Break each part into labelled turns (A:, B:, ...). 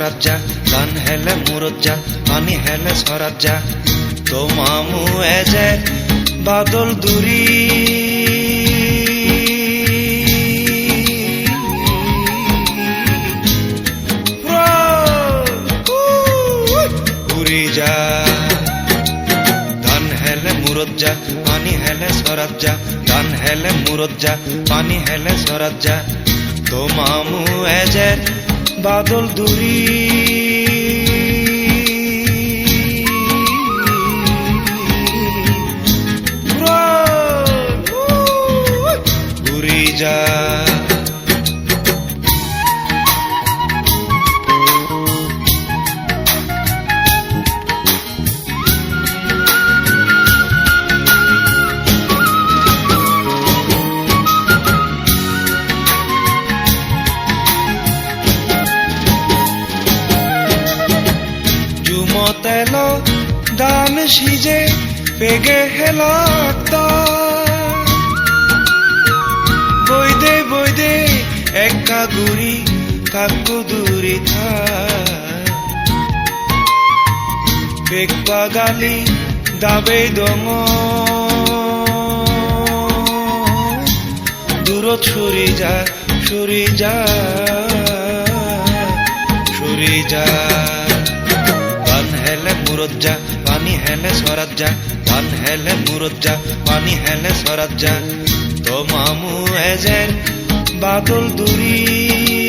A: যা গান হেলে মুরত যা পানি হেলে সরাত যা তো মামু এজে বাদল দুরি। যা। ধান হেলে মুরত যা পানি হেলে সরাত যা ধান হেলে মুরত যা পানি হেলে সরাত যা তো মামু এজের বাদল দূরি। উড়ি যা। জুমতেল দান সিজে পেগে হেলাত বৈদে বৈদে, একা গুড়ি কাকু দূরি থা বাগালি, দাবে দঙ। দূর ছুরি যা ছুরি যা ছুরি যা। যা পানি হেলে সরাজ্জা পান হেলে মুরজ্জা পানি হেলে সরাজ্জা তো মামু এজের বাদল দুরি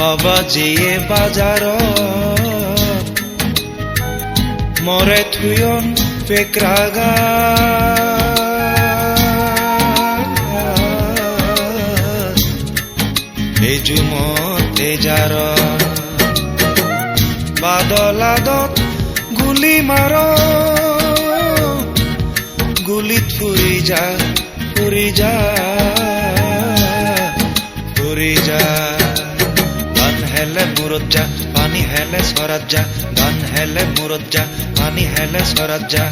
A: বাবা জিয়ে বাজার। মরে থুয়ন পেকরাগা এই জুমতে যার। বাদলাদত গুলি মার। গুলিত ফুরি যা ফুরি যা। যা পানি হেলে সরাত যা গান হেলে মুরত যা পানি হেলে সরাত যা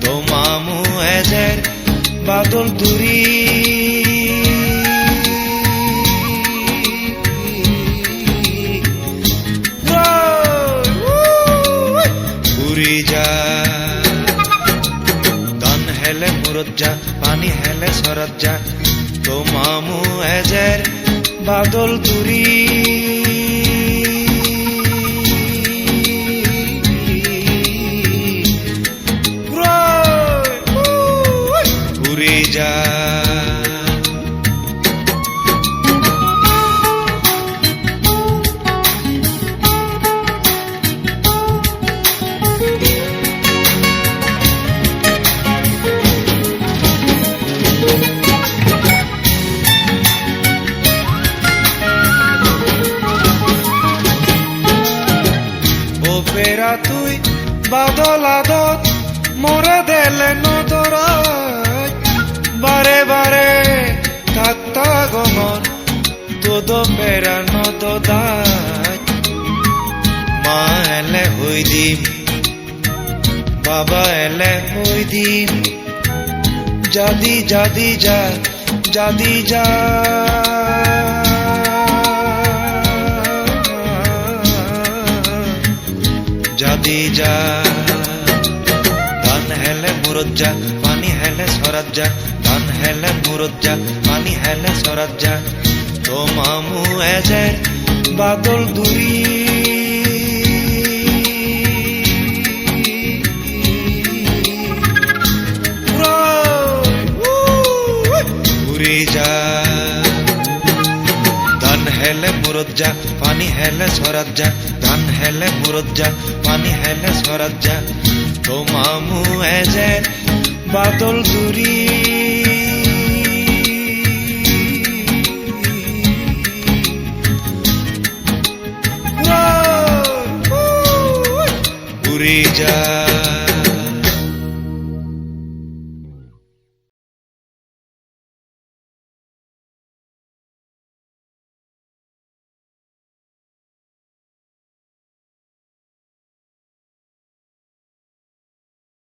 A: তো মামু এজের বাদল দুরি উড়ি যা। হেলে মুরত যা পানি হেলে সরাত যা তো মামু এজের বাদল দুরি ফেরা তুই, বাদল আদত, মরে দেলে নদরাত বারে বারে থাকতা গমন তোদ ফেরা নদাত মা এলে হই দিম বাবা এলে হই দিম জাদি জাদি যা জাদি যা। যা। গান হেলে মুরত যা পানি হেলে সরাত যা গান হেলে মুরত যা পানি হেলে সরাত যা তো মামু এজের বাদল দুরি। যা। ধান হেলে মুরত যা পানি হেলে সরাত যা গান হেলে মুরত যা, পানি হেলে সরাত যা। তো মামু এজের বাদল দূরী উড়ে যায়